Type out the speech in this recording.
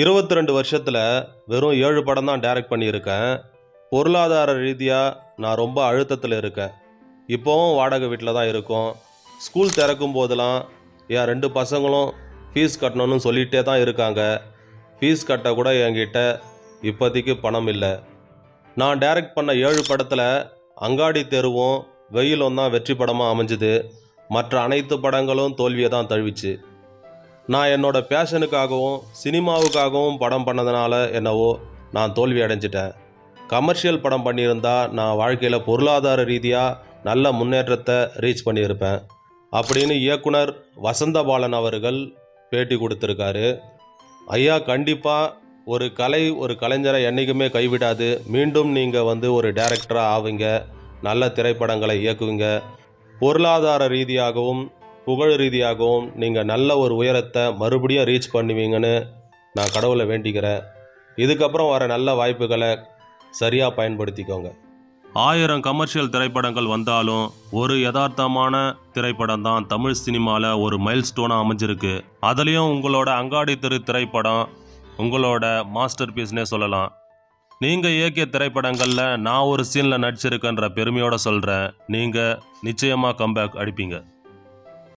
இருபத்தி ரெண்டு வருஷத்தில் வெறும் ஏழு படம் தான் டைரக்ட் பண்ணியிருக்கேன். பொருளாதார ரீதியாக நான் ரொம்ப அழுத்தத்தில் இருக்கேன். இப்போவும் வாடகை வீட்டில் தான் இருக்கோம். ஸ்கூல் திறக்கும் போதெல்லாம் என் ரெண்டு பசங்களும் ஃபீஸ் கட்டணும்னு சொல்லிகிட்டே தான் இருக்காங்க. ஃபீஸ் கட்ட கூட என்கிட்ட இப்போதைக்கு பணம் இல்லை. நான் டைரக்ட் பண்ண ஏழு படத்தில் அங்காடி தெருவும் வெயிலும் தான் வெற்றி படமாக அமைஞ்சுது. மற்ற அனைத்து படங்களும் தோல்வியை தான் தழுவிச்சு. நான் என்னோட பேஷனுக்காகவும் சினிமாவுக்காகவும் படம் பண்ணதுனால என்னவோ நான் தோல்வி அடைஞ்சிட்டேன். கமர்ஷியல் படம் பண்ணியிருந்தா நான் வாழ்க்கையில் பொருளாதார ரீதியாக நல்ல முன்னேற்றத்தை ரீச் பண்ணியிருப்பேன். அப்படின்னு இயக்குனர் வசந்தபாலன் அவர்கள் பேட்டி கொடுத்துருக்காரு. ஐயா கண்டிப்பாக ஒரு கலை ஒரு கலைஞரை என்றைக்குமே கைவிடாது. மீண்டும் நீங்கள் வந்து ஒரு டேரக்டராக ஆவீங்க. நல்ல திரைப்படங்களை இயக்குவீங்க. பொருளாதார ரீதியாகவும் புகழ் ரீதியாகவும் நீங்கள் நல்ல ஒரு உயரத்தை மறுபடியும் ரீச் பண்ணுவீங்கன்னு நான் கடவுளை வேண்டிக்கிறேன். இதுக்கப்புறம் வர நல்ல வாய்ப்புகளை சரியாக பயன்படுத்திக்கோங்க. ஆயிரம் கமர்ஷியல் திரைப்படங்கள் வந்தாலும் ஒரு யதார்த்தமான திரைப்படம் தான் தமிழ் சினிமாவில் ஒரு மைல் ஸ்டோனாக அமைஞ்சிருக்கு. அதுலேயும் உங்களோட அங்காடி திரு திரைப்படம் உங்களோட மாஸ்டர் பீஸ்னே சொல்லலாம். நீங்கள் இயக்கிய திரைப்படங்களில் நான் ஒரு சீனில் நடிச்சிருக்கேன்ற பெருமையோடு சொல்கிறேன் நீங்கள் நிச்சயமாக கம்பேக் அடிப்பீங்க.